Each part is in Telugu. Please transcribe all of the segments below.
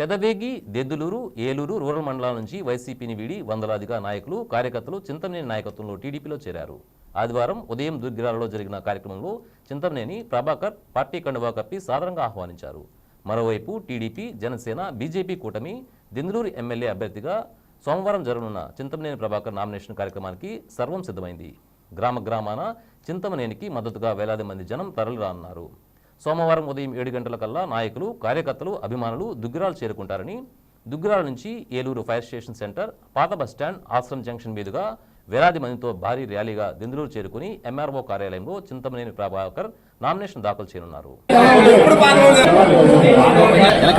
పెదవేగి దెద్దులూరు ఏలూరు రూరల్ మండలాల నుంచి వైసీపీని వీడి వందలాదిగా నాయకులు కార్యకర్తలు చింతమనేని నాయకత్వంలో టీడీపీలో చేరారు. ఆదివారం ఉదయం దుర్గిరాలలో జరిగిన కార్యక్రమంలో చింతమనేని ప్రభాకర్ పార్టీ కండువా కప్పి సాధారణంగా ఆహ్వానించారు. మరోవైపు టీడీపీ జనసేన బీజేపీ కూటమి దెందులూరు ఎమ్మెల్యే అభ్యర్థిగా సోమవారం జరగనున్న చింతమనేని ప్రభాకర్ నామినేషన్ కార్యక్రమానికి సర్వం సిద్ధమైంది. గ్రామ గ్రామాన చింతమనేనికి మద్దతుగా వేలాది మంది జనం తరలిరానున్నారు సోమవారం ఉదయం ఏడు గంటల కల్లా నాయకులు కార్యకర్తలు అభిమానులు దుగ్గిరాలు చేరుకుంటారని దుగ్గిరాల నుంచి ఏలూరు ఫైర్ స్టేషన్ సెంటర్ పాత బస్టాండ్ ఆశ్రమ్ జంక్షన్ మీదుగా వేలాది మందితో భారీ ర్యాలీగా దెందులూరు చేరుకుని ఎంఆర్ఓ కార్యాలయంలో చింతమనేని ప్రభాకర్ నామినేషన్ దాఖలు చేయనున్నారు. వెనక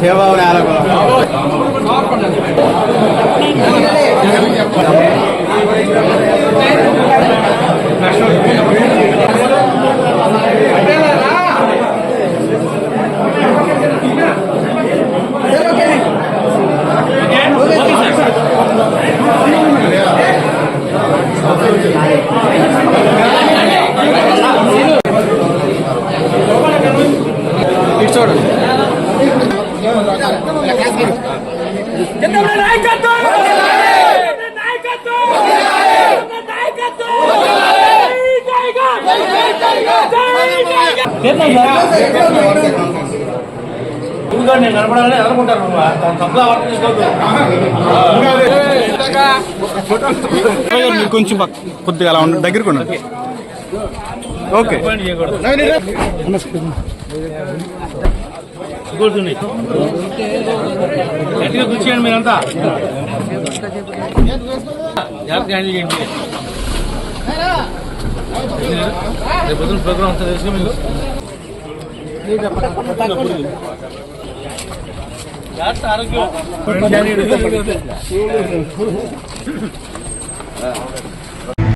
సేవా చూడండి నేను కనపడాలని అనుకుంటాను తప్పుగా వర్క్ చేసుకోవద్దు కొంచెం కొద్దిగా అలా ఉండండి దగ్గరకు ఉండండి. ఓకే. కూర్చుని గట్టిగా కూర్చోండి మీరంతా. జాగ్రత్తగా హ్యాండిల్ చేయండి. రేపు పొద్దున ప్రోగ్రామ్ అంతా తెలుసు మీకు? జాగ్రత్త ఆరోగ్యం.